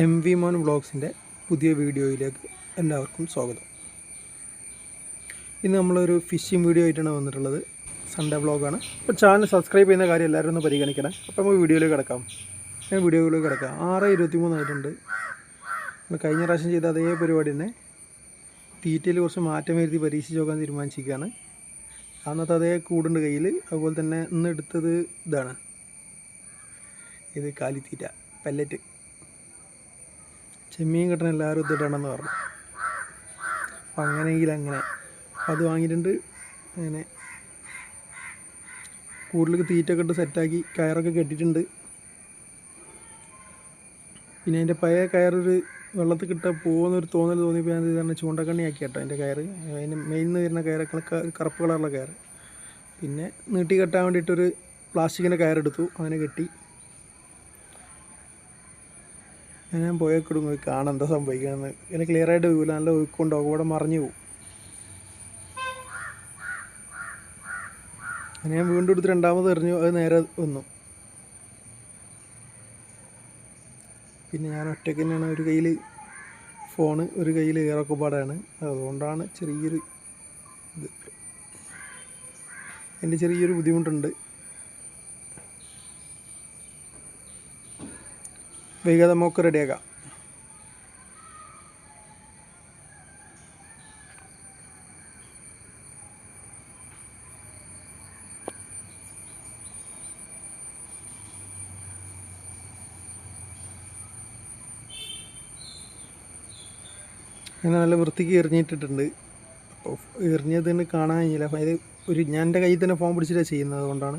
M V മോൻ വ്ളോഗ്സിന്റെ പുതിയ വീഡിയോയിലേക്ക് എല്ലാവർക്കും സ്വാഗതം. ഇന്ന് നമ്മളൊരു ഫിഷിംഗ് വീഡിയോ ആയിട്ടാണ് വന്നിട്ടുള്ളത്. സൺഡേ വ്ളോഗാണ്. അപ്പോൾ ചാനൽ സബ്സ്ക്രൈബ് ചെയ്യുന്ന കാര്യം എല്ലാവരും ഒന്ന് പരിഗണിക്കണം. അപ്പോൾ നമുക്ക് വീഡിയോയിലേക്ക് കിടക്കാം. ഞാൻ വീഡിയോയിലേക്ക് കിടക്കാം. ആറ് ഇരുപത്തി മൂന്നായിട്ടുണ്ട് നമ്മൾ കഴിഞ്ഞ പ്രാവശ്യം ചെയ്ത അതേ പരിപാടി തന്നെ. തീറ്റയിൽ കുറച്ച് മാറ്റം വരുത്തി പരീക്ഷിച്ച് നോക്കാൻ തീരുമാനിച്ചിരിക്കുകയാണ്. അന്നത്തെ അതേ കൂടുണ്ട് കയ്യിൽ. അതുപോലെ തന്നെ ഇന്ന് എടുത്തത് ഇതാണ്. ഇത് കാലിത്തീറ്റ പെല്ലറ്റ് ചെമ്മീൻ കിട്ടണ എല്ലാവരും ഇതിടണമെന്ന് പറഞ്ഞു. അപ്പം അങ്ങനെയെങ്കിൽ അങ്ങനെ. അത് വാങ്ങിയിട്ടുണ്ട്. അങ്ങനെ കൂടുതൽ തീറ്റൊക്കെ ഇട്ട് സെറ്റാക്കി കയറൊക്കെ കെട്ടിയിട്ടുണ്ട്. പിന്നെ അതിന്റെ പഴയ കയറൊരു വെള്ളത്തിൽ കിട്ടാൻ പോകുന്നൊരു തോന്നൽ തോന്നിയപ്പോൾ ഞാൻ ഇതാണ് ചൂണ്ടക്കണ്ണി ആക്കി കേട്ടോ അതിന്റെ കയറ്. അതിന് മെയിൻ വരുന്ന കയറൊക്കെ കറുപ്പ് കളറുള്ള കയറ്. പിന്നെ നീട്ടി കെട്ടാൻ വേണ്ടിയിട്ടൊരു പ്ലാസ്റ്റിക്കിന്റെ കയറെടുത്തു. അങ്ങനെ കെട്ടി. ഞാൻ പോയേക്കിടും പോയി കാണാൻ എന്താ സംഭവിക്കണമെന്ന് ഇങ്ങനെ ക്ലിയർ ആയിട്ട് പോകില്ല നല്ല ഒഴുക്കുണ്ടാവും. കൂടെ മറിഞ്ഞു പോകും ഞാൻ വീണ്ടും എടുത്ത് രണ്ടാമത് എറിഞ്ഞു. അത് നേരെ വന്നു. പിന്നെ ഞാൻ ഒറ്റയ്ക്ക് തന്നെയാണ് ഒരു കയ്യിൽ ഫോണ് ഒരു കയ്യിൽ ഏറൊക്കെ പാടാണ് അതുകൊണ്ടാണ് ചെറിയൊരു ഇത്. എന്റെ ചെറിയൊരു ബുദ്ധിമുട്ടുണ്ട്. വൈകാതെ നമുക്ക് റെഡിയാക്കാം അങ്ങനെ നല്ല വൃത്തിക്ക് എറിഞ്ഞിട്ടിട്ടുണ്ട്. അപ്പോൾ എറിഞ്ഞതിന് കാണാൻ കഴിഞ്ഞില്ല അപ്പോൾ ഇത് ഒരു ഞാൻ എന്റെ കയ്യിൽ തന്നെ ഫോൺ പിടിച്ചിട്ടാണ് ചെയ്യുന്നത് അതുകൊണ്ടാണ്.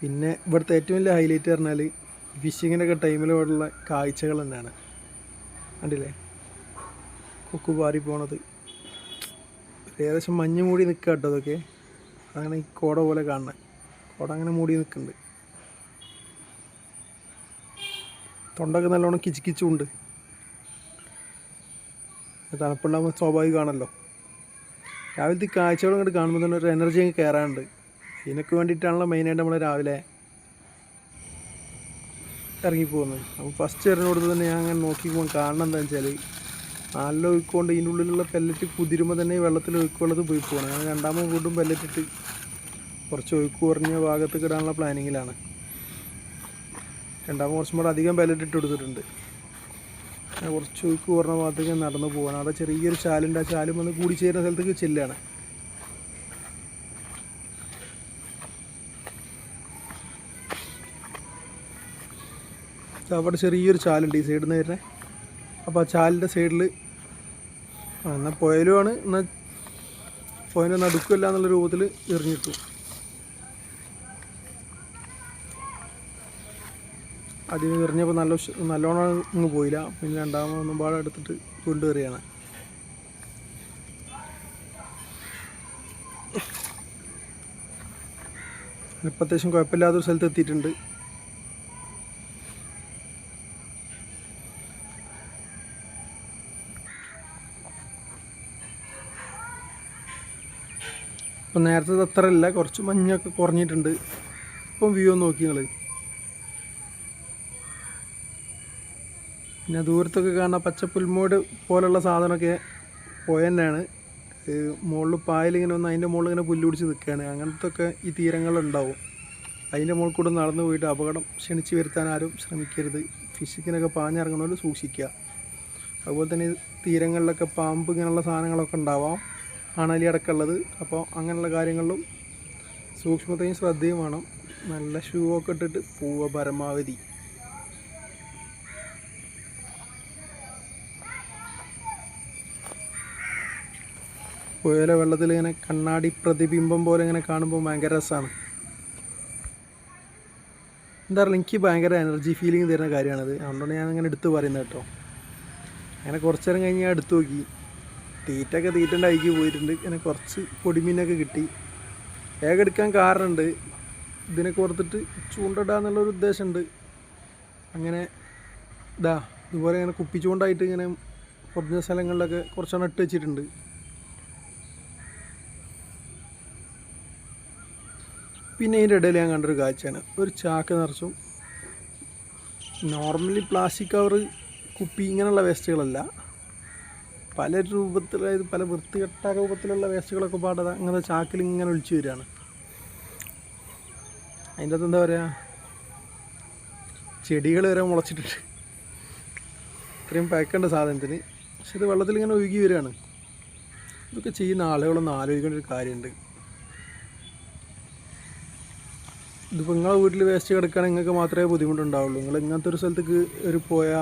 പിന്നെ ഇവിടുത്തെ ഏറ്റവും വലിയ ഹൈലൈറ്റ് പറഞ്ഞാൽ ഫിഷിങ്ങിന്റെ ഒക്കെ ടൈമിലുള്ള കാഴ്ചകൾ തന്നെയാണ്. കണ്ടില്ലേ? കൊക്ക് പാറി പോണത്. ഏകദേശം മഞ്ഞ് മൂടി നിൽക്കുക കേട്ടോ അതൊക്കെ. അങ്ങനെ ഈ കോട പോലെ കാണുന്നത് കോട അങ്ങനെ മൂടി നിൽക്കുന്നുണ്ട് തൊണ്ടൊക്കെ നല്ലോണം കിച്ചിക്കിച്ചുണ്ട് തണുപ്പുണ്ടാകുമ്പോൾ സ്വാഭാവികമാണല്ലോ രാവിലത്തെ കാഴ്ചകൾ ഇങ്ങോട്ട് കാണുമ്പോൾ തന്നെ ഒരു എനർജി അങ്ങ് കയറാനുണ്ട് ഇതിനൊക്കെ വേണ്ടിയിട്ടാണല്ലോ മെയിനായിട്ട് നമ്മൾ രാവിലെ ഇറങ്ങിപ്പോകുന്നത് അപ്പോൾ ഫസ്റ്റ് എറിഞ്ഞ തന്നെ ഞാൻ അങ്ങനെ നോക്കി പോകുമ്പോൾ കാണണം എന്താ വെച്ചാൽ നല്ല ഒഴുക്കൊണ്ട് ഇതിന്റെ ഉള്ളിലുള്ള പെല്ലറ്റ് കുതിരുമ്പോൾ തന്നെ വെള്ളത്തിൽ ഒഴുക്കുള്ളത് പോയി പോകണം ഞാൻ രണ്ടാമത് വീണ്ടും പെല്ലറ്റിട്ട് കുറച്ച് ഒഴുക്ക് കുറഞ്ഞ ഭാഗത്ത് കിടാനുള്ള പ്ലാനിങ്ങിലാണ് രണ്ടാമത് കുറച്ചും കൂടെ അധികം പെല്ലറ്റിട്ട് കൊടുത്തിട്ടുണ്ട്. കുറച്ച് ഒഴുക്ക് കുറഞ്ഞ ഭാഗത്തേക്ക് നടന്നു പോകണം അവിടെ ചെറിയൊരു ചാലുണ്ട്. ആ ചാലും വന്ന് കൂടിച്ചേരുന്ന സ്ഥലത്തേക്ക് ചെല്ലുകയാണ് അവിടെ ചെറിയൊരു ചാലുണ്ട് ഈ സൈഡിൽ നിന്ന് വരുന്നത് അപ്പോൾ ആ ചാലിന്റെ സൈഡിൽ ആ എന്നാൽ പുയലുമാണ് എന്നാൽ പുയൽ നടുക്കില്ല എന്നുള്ള രൂപത്തിൽ എറിഞ്ഞിട്ടു ആദ്യം എറിഞ്ഞപ്പോൾ നല്ല നല്ലോണം അങ്ങ് പോയില്ല. പിന്നെ രണ്ടാമതൊന്നും പാടെ എടുത്തിട്ട് കൊണ്ടുവരികയാണ് ഇപ്പം അത്യാവശ്യം കുഴപ്പമില്ലാത്തൊരു സ്ഥലത്ത് എത്തിയിട്ടുണ്ട്. ഇപ്പം നേരത്തെ അത്ര ഇല്ല കുറച്ച് മഞ്ഞൊക്കെ കുറഞ്ഞിട്ടുണ്ട്. ഇപ്പം വ്യൂ ഒന്ന് നോക്കി നിങ്ങൾ പിന്നെ ദൂരത്തൊക്കെ കാണുന്ന പച്ചപ്പുൽമോട് പോലുള്ള സാധനമൊക്കെ പോയ തന്നെയാണ് മുകളിൽ പായലിങ്ങനെ വന്ന് അതിന്റെ മുകളിൽ ഇങ്ങനെ പുല്ല് പിടിച്ച് നിൽക്കുകയാണ് അങ്ങനത്തെ ഒക്കെ ഈ തീരങ്ങളുണ്ടാവും അതിന്റെ മുകളിൽ കൂടെ നടന്നു പോയിട്ട് അപകടം ക്ഷണിച്ച് വരുത്താൻ ആരും ശ്രമിക്കരുത്. ഫിഷിക്കിനൊക്കെ പാഞ്ഞിറങ്ങുന്നവർ സൂക്ഷിക്കുക. അതുപോലെ തന്നെ തീരങ്ങളിലൊക്കെ പാമ്പ് ഇങ്ങനെയുള്ള സാധനങ്ങളൊക്കെ ഉണ്ടാവാം. അണലി അടക്കമുള്ളത്. അപ്പോൾ അങ്ങനെയുള്ള കാര്യങ്ങളിലും സൂക്ഷ്മതയും ശ്രദ്ധയും വേണം. നല്ല ഷൂ ഒക്കെ ഇട്ടിട്ട് പോവുക പരമാവധി. പുഴയിലെ വെള്ളത്തിൽ ഇങ്ങനെ കണ്ണാടി പ്രതിബിംബം പോലെ ഇങ്ങനെ കാണുമ്പോൾ ഭയങ്കര രസമാണ് എന്താ എനിക്ക് ഭയങ്കര എനർജി ഫീലിംഗ് തരുന്ന കാര്യമാണത്. അതുകൊണ്ടാണ് ഞാൻ അങ്ങനെ എടുത്ത് പറയുന്നത് കേട്ടോ. അങ്ങനെ കുറച്ചു നേരം കഴിഞ്ഞ് ഞാൻ എടുത്തു നോക്കി. തീറ്റൊക്കെ തീറ്റന്റെ അഴിക്ക് പോയിട്ടുണ്ട്. ഇങ്ങനെ കുറച്ച് പൊടിമീനൊക്കെ കിട്ടി. വേഗം എടുക്കാൻ ഇതിനെ ഇതിനൊക്കെ ഓർത്തിട്ട് ചൂണ്ടിടാന്നുള്ളൊരു ഉദ്ദേശമുണ്ട്. അങ്ങനെ ഇതാ ഇതുപോലെ ഇങ്ങനെ കുപ്പിച്ചുകൊണ്ടായിട്ട് ഇങ്ങനെ കുറഞ്ഞ സ്ഥലങ്ങളിലൊക്കെ കുറച്ചെണ്ണം ഇട്ട് വെച്ചിട്ടുണ്ട്. പിന്നെ ഇതിന്റെ ഇടയിൽ ഞാൻ കണ്ടൊരു കാഴ്ചയാണ്. ഒരു ചാക്ക് നിറച്ചും. നോർമലി പ്ലാസ്റ്റിക് കവർ കുപ്പി ഇങ്ങനെയുള്ള വേസ്റ്റുകളല്ല. പല രൂപത്തിൽ അതായത് പല വൃത്തികെട്ട രൂപത്തിലുള്ള വേസ്റ്റുകളൊക്കെ പാടത് അങ്ങനെ ചാക്കിൽ ഇങ്ങനെ ഒഴിച്ചു വരികയാണ്. അതിന്റെ അകത്ത് എന്താ പറയുക ചെടികൾ വരെ മുളച്ചിട്ടുണ്ട്. ഇത്രയും പാക്കേണ്ട സാധനത്തിന്. പക്ഷെ ഇത് വെള്ളത്തിൽ ഇങ്ങനെ ഒഴുകി വരികയാണ്. ഇതൊക്കെ ചെയ്യുന്ന ആളുകളൊന്നും ആലോചിക്കേണ്ട ഒരു കാര്യമുണ്ട്. ഇതിപ്പോൾ നിങ്ങളെ വീട്ടിൽ വേസ്റ്റ് കിടക്കുകയാണെങ്കിൽ നിങ്ങൾക്ക് മാത്രമേ ബുദ്ധിമുട്ടുണ്ടാവുള്ളൂ. നിങ്ങൾ ഇങ്ങനത്തെ ഒരു സ്ഥലത്തേക്ക് ഒരു പോയ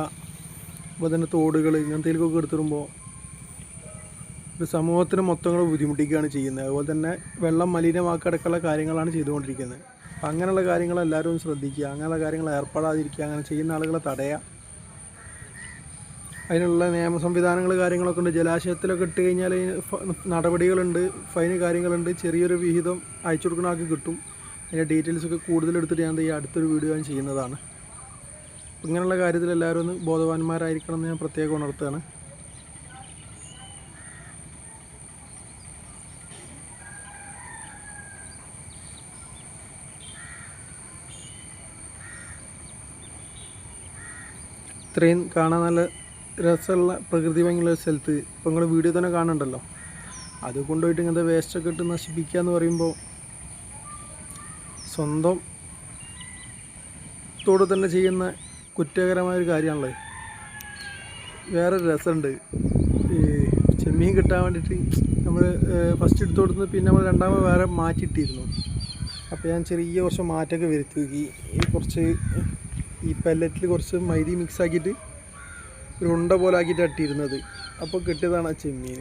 അപ്പോൾ തന്നെ തോടുകൾ ഇങ്ങനത്തേക്കൊക്കെ എടുത്തിടുമ്പോൾ സമൂഹത്തിന് മൊത്തം കൂടെ ബുദ്ധിമുട്ടിക്കുകയാണ് ചെയ്യുന്നത്. അതുപോലെ തന്നെ വെള്ളം മലിനമാക്കടക്കമുള്ള കാര്യങ്ങളാണ് ചെയ്തുകൊണ്ടിരിക്കുന്നത്. അപ്പം അങ്ങനെയുള്ള കാര്യങ്ങൾ എല്ലാവരും ശ്രദ്ധിക്കുക. അങ്ങനെയുള്ള കാര്യങ്ങൾ ഏർപ്പെടാതിരിക്കുക. അങ്ങനെ ചെയ്യുന്ന ആളുകളെ തടയുക. അതിനുള്ള നിയമ സംവിധാനങ്ങൾ കാര്യങ്ങളൊക്കെ ഉണ്ട്. ജലാശയത്തിലൊക്കെ ഇട്ട് കഴിഞ്ഞാൽ നടപടികളുണ്ട്. ഫൈന് കാര്യങ്ങളുണ്ട്. ചെറിയൊരു വിഹിതം അയച്ചു കൊടുക്കുന്ന ആൾക്ക് കിട്ടും. അതിന്റെ ഡീറ്റെയിൽസൊക്കെ കൂടുതൽ എടുത്തിട്ട് ഞാൻ ഈ അടുത്തൊരു വീഡിയോ ഞാൻ ചെയ്യുന്നതാണ്. ഇങ്ങനെയുള്ള കാര്യത്തിൽ എല്ലാവരും ഒന്ന് ബോധവാന്മാരായിരിക്കണം എന്ന് ഞാൻ പ്രത്യേകം ഉണർത്തുകയാണ്. ഇത്രയും കാണാൻ നല്ല രസമുള്ള പ്രകൃതി ഭംഗിയുള്ള സ്ഥലത്ത് ഇപ്പോൾ നിങ്ങൾ വീഡിയോ തന്നെ കാണണ്ടല്ലോ അത് കൊണ്ടുപോയിട്ട് ഇങ്ങനത്തെ വേസ്റ്റൊക്കെ ഇട്ട് നശിപ്പിക്കുക എന്ന് പറയുമ്പോൾ സ്വന്തം തോട് തന്നെ ചെയ്യുന്ന കുറ്റകരമായ ഒരു കാര്യമാണല്ലോ വേറൊരു രസമുണ്ട്. ഈ ചെമ്മീൻ കിട്ടാൻ വേണ്ടിയിട്ട് നമ്മൾ ഫസ്റ്റ് എടുത്തു കൊടുത്ത് പിന്നെ നമ്മൾ രണ്ടാമത് വേറെ മാറ്റിയിട്ടിരുന്നു. അപ്പോൾ ഞാൻ ചെറിയ കുറച്ച് മാറ്റമൊക്കെ വരുത്തി കുറച്ച് ഈ പെല്ലറ്റിൽ കുറച്ച് മൈദി മിക്സ് ആക്കിയിട്ട് ഒരു ഉണ്ട പോലെ ആക്കിയിട്ട് അട്ടിയിരുന്നത് അപ്പോൾ കിട്ടിയതാണ് ആ ചെമ്മീൻ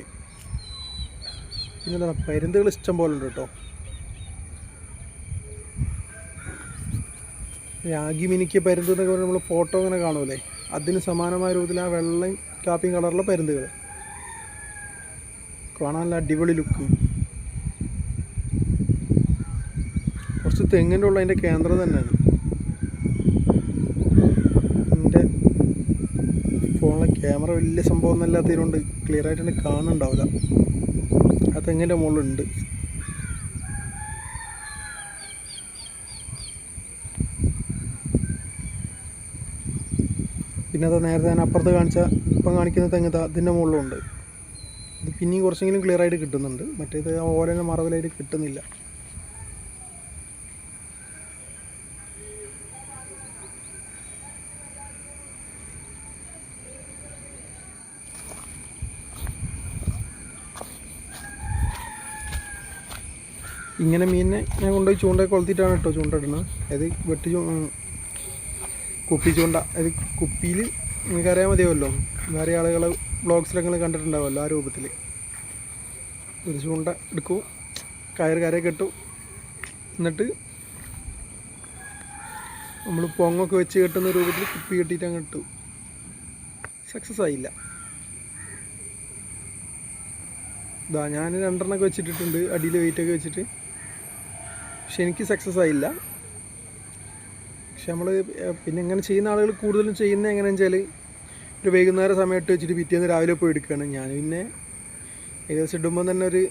പിന്നെ എന്താണ് പരുന്തുകൾ ഇഷ്ടം പോലെ ഉണ്ട് കേട്ടോ. രാഗി മിനിക്ക് പരുന്ത് എന്നൊക്കെ പറഞ്ഞാൽ നമ്മൾ ഫോട്ടോ അങ്ങനെ കാണുമല്ലേ അതിന് സമാനമായ രൂപത്തിൽ ആ വെള്ളയും കാപ്പിയും കളറുള്ള പരുന്തുകൾ. കാണാൻ നല്ല അടിപൊളി ലുക്ക് കുറച്ച് തെങ്ങിന്റെ ഉള്ള അതിന്റെ കേന്ദ്രം തന്നെയാണ് എന്റെ ഫോണിലെ ക്യാമറ വലിയ സംഭവം ഒന്നല്ലാത്തതുകൊണ്ട് ക്ലിയർ ആയിട്ട് തന്നെ കാണുന്നുണ്ടാവില്ല. ആ തെങ്ങിന്റെ മുകളിലുണ്ട്. പിന്നെ അത് നേരത്തെ ഞാൻ അപ്പുറത്ത് കാണിച്ച ഇപ്പം കാണിക്കുന്ന തെങ്ങ് അതിന്റെ മുകളിലുണ്ട്. ഇത് പിന്നെയും കുറച്ചെങ്കിലും ക്ലിയർ ആയിട്ട് കിട്ടുന്നുണ്ട്. മറ്റേത് ഓരോ മറവിലായിട്ട് കിട്ടുന്നില്ല. ഇങ്ങനെ മീനിനെ ഞാൻ കൊണ്ടുപോയി ചൂണ്ട കൊളുത്തിട്ടാണ് കേട്ടോ ചൂണ്ട ഇടുന്നത്. അത് വെട്ടി കുപ്പി ചൂണ്ട അത് കുപ്പിയിൽ നിങ്ങൾക്ക് അറിയാൻ മതിയാവല്ലോ. വേറെ ആളുകൾ ബ്ലോഗ്സിലൊക്കെ നിങ്ങൾ കണ്ടിട്ടുണ്ടാവുമല്ലോ ആ രൂപത്തിൽ. ഒരു ചൂണ്ട എടുക്കൂ കയർ കരയൊക്കെ കെട്ടു എന്നിട്ട് നമ്മൾ പൊങ്ങൊക്കെ വെച്ച് കെട്ടുന്ന രൂപത്തിൽ കുപ്പി കെട്ടിയിട്ട് അങ്ങ് ഇട്ടു. സക്സസ് ആയില്ല. ഇതാ ഞാൻ രണ്ടെണ്ണൊക്കെ വെച്ചിട്ടിട്ടുണ്ട്. അടിയിൽ വെയിറ്റൊക്കെ വെച്ചിട്ട്. പക്ഷെ എനിക്ക് സക്സസ് ആയില്ല. പക്ഷെ നമ്മൾ പിന്നെ ഇങ്ങനെ ചെയ്യുന്ന ആളുകൾ കൂടുതലും ചെയ്യുന്നത് എങ്ങനെയാണെന്ന് വെച്ചാൽ ഒരു വൈകുന്നേരം സമയത്ത് വെച്ചിട്ട് പിറ്റേന്ന് രാവിലെ പോയി എടുക്കുകയാണ് ഞാൻ പിന്നെ ഏകദേശം ഇടുമ്പോൾ തന്നെ ഒരു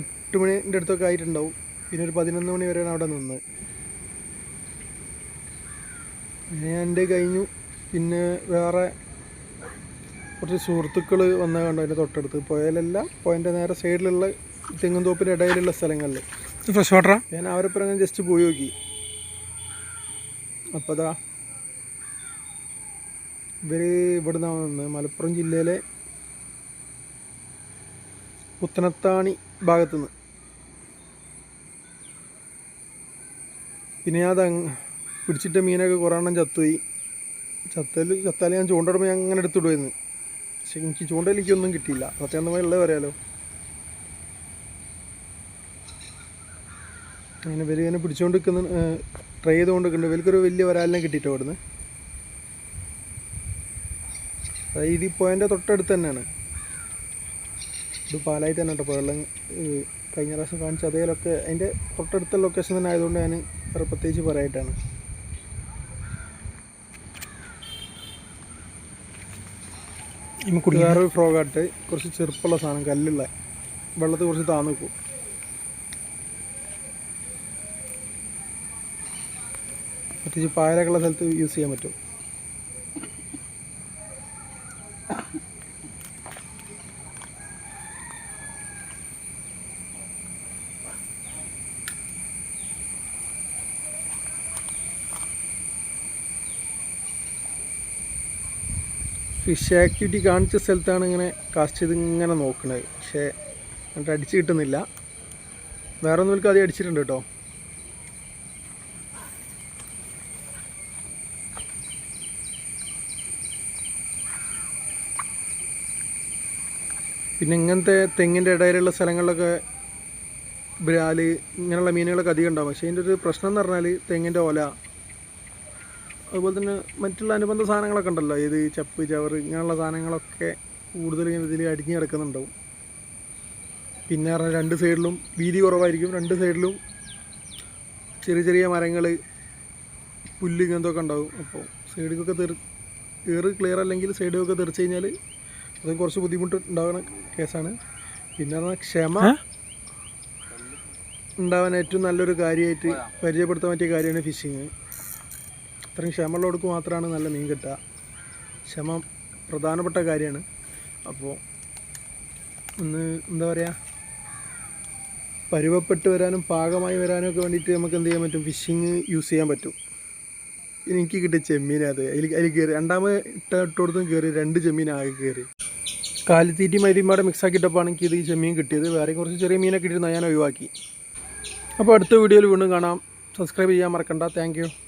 എട്ട് മണിന്റെ അടുത്തൊക്കെ ആയിട്ടുണ്ടാവും. പിന്നെ ഒരു പതിനൊന്ന് മണി വരെയാണ് അവിടെ അങ്ങനെ ഞാൻ എന്റെ കഴിഞ്ഞു. പിന്നെ വേറെ കുറച്ച് സുഹൃത്തുക്കൾ വന്ന കണ്ടു അതിന്റെ തൊട്ടടുത്ത്. പുഴയിലല്ല പുഴന്റെ നേരെ സൈഡിലുള്ള തെങ്ങും തോപ്പിന്റെ ഇടയിലുള്ള സ്ഥലങ്ങളിൽ ഫ്രഷ് വാട്ടറാ ഞാൻ അവരൊപ്പം ജസ്റ്റ് പോയി നോക്കി. അപ്പോൾ അതാ ഇവർ ഇവിടെ നിന്നാണ് വന്നത് മലപ്പുറം ജില്ലയിലെ പുത്തനത്താണി ഭാഗത്തുനിന്ന്. പിന്നെ അത് പിടിച്ചിട്ട മീനൊക്കെ കുറേ എണ്ണം ചത്തുപോയി. ചത്തൽ ചത്താൽ ഞാൻ ചൂണ്ടയിടുമ്പോൾ ഞാൻ അങ്ങനെ എടുത്തിടുമായിരുന്നു പക്ഷെ എനിക്ക് ചൂണ്ടയിൽ എനിക്കൊന്നും കിട്ടിയില്ല. സത്യാന്തമായി ഉള്ളത് പറയാലോ. അങ്ങനെ ഇവർ ഇങ്ങനെ പിടിച്ചുകൊണ്ട് നിൽക്കുന്ന ട്രൈ ചെയ്തുകൊണ്ട് നിൽക്കുന്നുണ്ട് ഇവർക്കൊരു വലിയ വരാലിനെ കിട്ടിയിട്ട് അവിടുന്ന്? അതായത് ഇത് ഈ പോയിന്റെ തൊട്ടടുത്ത് തന്നെയാണ്. ഇത് പാലായി തന്നെ കേട്ടോ വെള്ളം കഴിഞ്ഞ പ്രാവശ്യം കാണിച്ച അതേലൊക്കെ അതിന്റെ തൊട്ടടുത്ത ലൊക്കേഷൻ തന്നെ ആയതുകൊണ്ട് ഞാൻ വേറെ പ്രത്യേകിച്ച് പറയായിട്ടാണ് വേറൊരു ഫ്രോഗാട്ട് കുറച്ച് ചെറുപ്പുള്ള സാധനം കല്ലുള്ള വെള്ളത്തിൽ കുറച്ച് താന്നു നിൽക്കും പ്രത്യേകിച്ച് പായലൊക്കെയുള്ള സ്ഥലത്ത് യൂസ് ചെയ്യാൻ പറ്റും. ഫിഷ് ആക്ടിവിറ്റി കാണിച്ച സ്ഥലത്താണ് ഇങ്ങനെ കാസ്റ്റ് ചെയ്ത് ഇങ്ങനെ നോക്കുന്നത് പക്ഷേ എന്നിട്ട് അടിച്ച് കിട്ടുന്നില്ല. വേറെ ഒന്നും അത് അടിച്ചിട്ടുണ്ട് കേട്ടോ. പിന്നെ ഇങ്ങനത്തെ തെങ്ങിന്റെ ഇടയിലുള്ള സ്ഥലങ്ങളിലൊക്കെ ബ്രാൽ ഇങ്ങനെയുള്ള മീനുകളൊക്കെ അധികം ഉണ്ടാവും. പക്ഷേ ഇതിന്റെ ഒരു പ്രശ്നം എന്ന് പറഞ്ഞാൽ തെങ്ങിന്റെ ഒല അതുപോലെ തന്നെ മറ്റുള്ള അനുബന്ധ സാധനങ്ങളൊക്കെ ഉണ്ടല്ലോ. ഇത് ചപ്പ് ചവറ് ഇങ്ങനെയുള്ള സാധനങ്ങളൊക്കെ കൂടുതൽ ഇതിൽ അടിഞ്ഞു കിടക്കുന്നുണ്ടാവും. പിന്നെ പറഞ്ഞാൽ രണ്ട് സൈഡിലും വീതി കുറവായിരിക്കും. രണ്ട് സൈഡിലും ചെറിയ ചെറിയ മരങ്ങൾ പുല്ല് ഇങ്ങനത്തെ ഒക്കെ ഉണ്ടാവും. അപ്പോൾ സൈഡിലൊക്കെ തെറി ഏറ് ക്ലിയർ അല്ലെങ്കിൽ സൈഡിലൊക്കെ തെറിച്ച് കഴിഞ്ഞാൽ അത് കുറച്ച് ബുദ്ധിമുട്ട് ഉണ്ടാകുന്ന കേസാണ്. പിന്നെ ക്ഷമ ഉണ്ടാവാൻ ഏറ്റവും നല്ലൊരു കാര്യമായിട്ട് പരിചയപ്പെടുത്താൻ പറ്റിയ കാര്യമാണ് ഫിഷിങ് അത്രയും ക്ഷമയുള്ളവർക്ക് മാത്രമാണ് നല്ല മീൻ കിട്ടുക. ക്ഷമ പ്രധാനപ്പെട്ട കാര്യമാണ്. അപ്പോൾ ഒന്ന് എന്താ പറയുക പരുവപ്പെട്ട് വരാനും പാകമായി വരാനും ഒക്കെ വേണ്ടിയിട്ട് നമുക്ക് എന്ത് ചെയ്യാൻ പറ്റും? ഫിഷിങ് യൂസ് ചെയ്യാൻ പറ്റും. എനിക്ക് കിട്ടിയ ചെമ്മീൻ അത്. അതിൽ അതിൽ കയറി രണ്ടാമത് ഇട്ട ഇട്ടടുത്തും കയറി രണ്ട് ചെമ്മീൻ ആകെ കയറി. കാലിത്തീറ്റി മരിമാടെ മിക്സ് ആക്കിയിട്ടപ്പോൾ എനിക്ക് ഇത് ചെമ്മീൻ കിട്ടിയത്. വേറെ കുറച്ച് ചെറിയ മീനൊക്കെ ഇട്ടിരുന്ന ഞാൻ ഒഴിവാക്കി. അപ്പോൾ അടുത്ത വീഡിയോയിൽ വീണ്ടും കാണാം. സബ്സ്ക്രൈബ് ചെയ്യാൻ മറക്കണ്ട. താങ്ക്